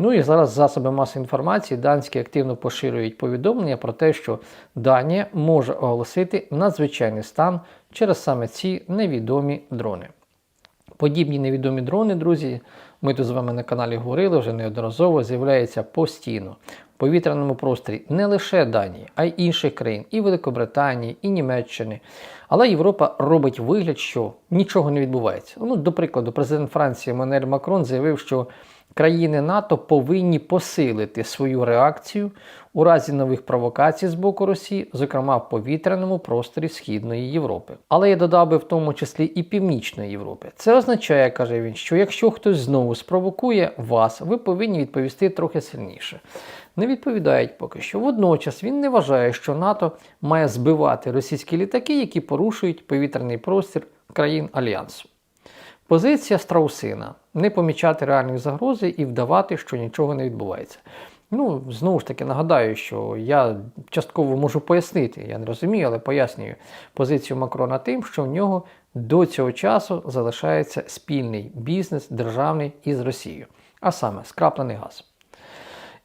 Ну і зараз засоби масової інформації данські активно поширюють повідомлення про те, що Данія може оголосити надзвичайний стан через саме ці невідомі дрони. Подібні невідомі дрони, друзі, ми тут з вами на каналі говорили вже неодноразово, з'являються постійно в повітряному просторі не лише Данії, а й інших країн, і Великобританії, і Німеччини. Але Європа робить вигляд, що нічого не відбувається. Ну, до прикладу, президент Франції Манель Макрон заявив, що країни НАТО повинні посилити свою реакцію у разі нових провокацій з боку Росії, зокрема в повітряному просторі Східної Європи. Але я додав би в тому числі і Північної Європи. Це означає, каже він, що якщо хтось знову спровокує вас, ви повинні відповісти трохи сильніше. Не відповідають поки що. Водночас він не вважає, що НАТО має збивати російські літаки, які порушують повітряний простір країн Альянсу. Позиція страусина не помічати реальної загрози і вдавати, що нічого не відбувається. Ну, знову ж таки, нагадаю, що я частково можу пояснити, я не розумію, але пояснюю позицію Макрона тим, що в нього до цього часу залишається спільний бізнес державний із Росією, а саме скраплений газ.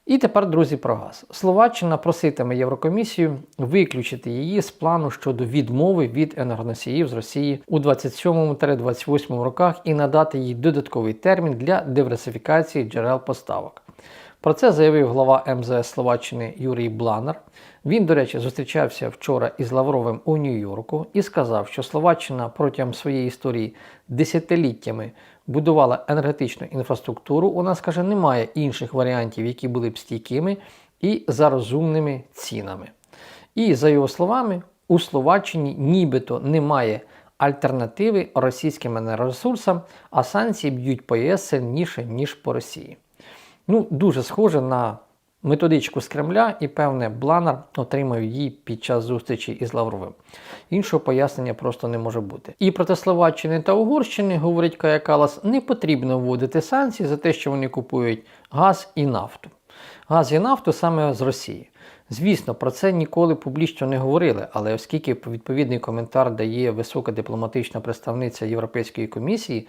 І тепер, друзі, про газ. Словаччина проситиме Єврокомісію виключити її з плану щодо відмови від енергоносіїв з Росії у 27-28 роках і надати їй додатковий термін для диверсифікації джерел поставок. Про це заявив глава МЗС Словаччини Юрій Бланар. Він, до речі, зустрічався вчора із Лавровим у Нью-Йорку і сказав, що Словаччина протягом своєї історії десятиліттями будувала енергетичну інфраструктуру. У нас каже, немає інших варіантів, які були б стійкими і за розумними цінами. І за його словами, у Словаччині нібито немає альтернативи російським енергоресурсам, а санкції б'ють по ЄС сильніше, ніж по Росії. Ну, дуже схоже на методичку з Кремля, і певне, Бланар отримав її під час зустрічі із Лавровим. Іншого пояснення просто не може бути. І проти Словаччини та Угорщини, говорить Кая Калас, не потрібно вводити санкції за те, що вони купують газ і нафту. Газ і нафту саме з Росії. Звісно, про це ніколи публічно не говорили, але оскільки відповідний коментар дає висока дипломатична представниця Європейської комісії,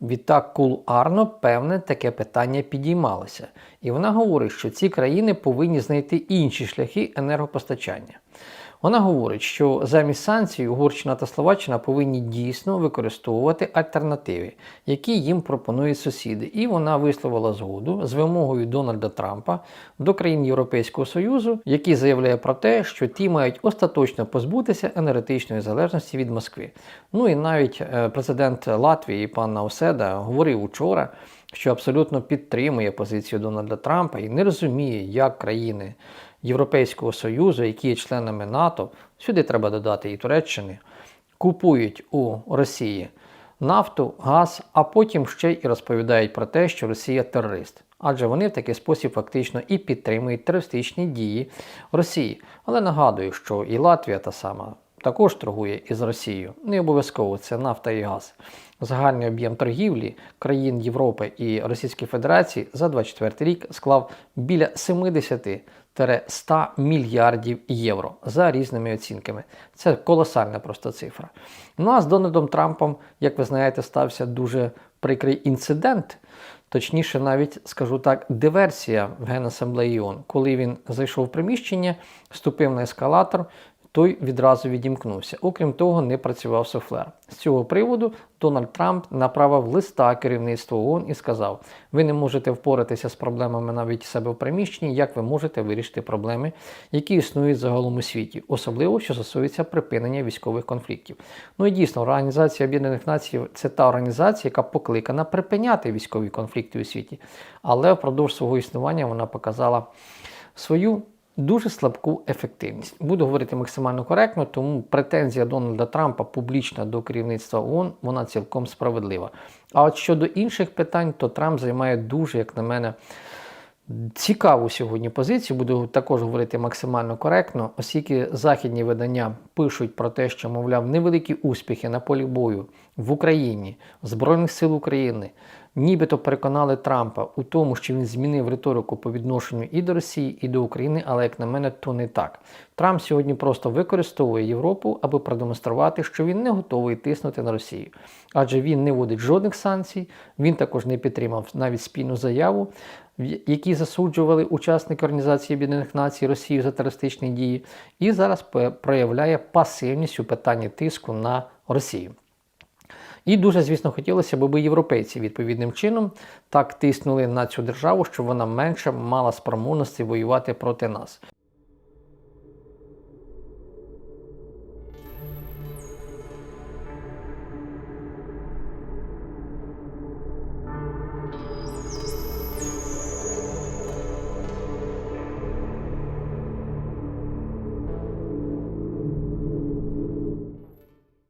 Відтак кулуарно певне таке питання підіймалося, і вона говорить, що ці країни повинні знайти інші шляхи енергопостачання. Вона говорить, що замість санкцій Угорщина та Словаччина повинні дійсно використовувати альтернативи, які їм пропонують сусіди. І вона висловила згоду з вимогою Дональда Трампа до країн Європейського Союзу, який заявляє про те, що ті мають остаточно позбутися енергетичної залежності від Москви. Ну і навіть е, президент Латвії пан Науседа говорив учора, що абсолютно підтримує позицію Дональда Трампа і не розуміє, як країни. Європейського Союзу, які є членами НАТО, сюди треба додати і Туреччини, купують у Росії нафту, газ, а потім ще й розповідають про те, що Росія терорист. Адже вони в такий спосіб фактично і підтримують терористичні дії Росії. Але нагадую, що і Латвія та сама також торгує із Росією. Не обов'язково це нафта і газ. Загальний об'єм торгівлі країн Європи і Російської Федерації за 2024 рік склав біля 70 100 мільярдів євро за різними оцінками. Це колосальна просто цифра. Ну а з Дональдом Трампом, як ви знаєте, стався дуже прикрий інцидент. Точніше, навіть скажу так, диверсія в Генасамблеї ООН. Коли він зайшов в приміщення, вступив на ескалатор, той відразу відімкнувся. Окрім того, не працював суфлер. З цього приводу Дональд Трамп направив листа керівництву ООН і сказав: ви не можете впоратися з проблемами навіть себе в приміщенні, як ви можете вирішити проблеми, які існують загалом у світі, особливо що стосується припинення військових конфліктів. Ну і дійсно, Організація Об'єднаних Націй це та організація, яка покликана припиняти військові конфлікти у світі. Але впродовж свого існування вона показала свою дуже слабку ефективність. Буду говорити максимально коректно, тому претензія Дональда Трампа публічна до керівництва ООН, вона цілком справедлива. А от щодо інших питань, то Трамп займає дуже, як на мене, цікаву сьогодні позицію. Буду також говорити максимально коректно, оскільки західні видання пишуть про те, що, мовляв, невеликі успіхи на полі бою в Україні, Збройних сил України нібито переконали Трампа у тому, що він змінив риторику по відношенню і до Росії, і до України, але як на мене, то не так. Трамп сьогодні просто використовує Європу, аби продемонструвати, що він не готовий тиснути на Росію, адже він не вводить жодних санкцій, він також не підтримав навіть спільну заяву, в якій засуджували учасники Організації Об'єднаних Націй Росію за терористичні дії, і зараз проявляє пасивність у питанні тиску на Росію. І дуже, звісно, хотілося б, аби європейці відповідним чином так тиснули на цю державу, щоб вона менше мала спроможності воювати проти нас.